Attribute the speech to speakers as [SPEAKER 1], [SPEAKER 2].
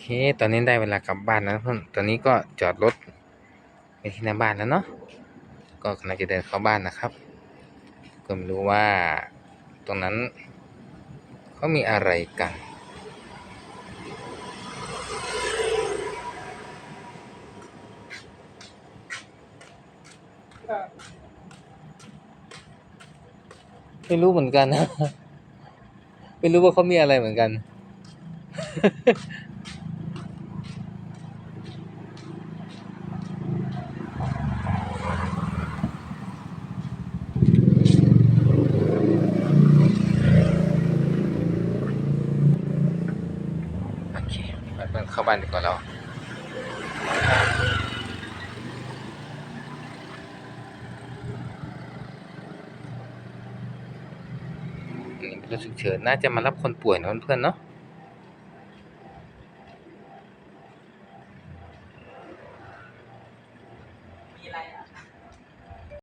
[SPEAKER 1] เค ตอนนี้ได้เวลากลับบ้านแล้วเพื่อนตอนนี้ก็จอดรถไปที่หน้าบ้านแล้วเนาะ ก็กำลังจะเดินเข้าบ้านนะครับ ก็ไม่รู้ว่าตรงนั้นเขามีอะไรกันไม่รู้เหมือนกันนะ ไม่รู้ว่าเขามีอะไรเหมือนกัน โอเคไป เพื่อนเข้าบ้านดีกว่าเราเรถฉุกเฉินน่าจะมารับคนป่วยนะเพื่อนๆเนาะ
[SPEAKER 2] มีอะไรอะ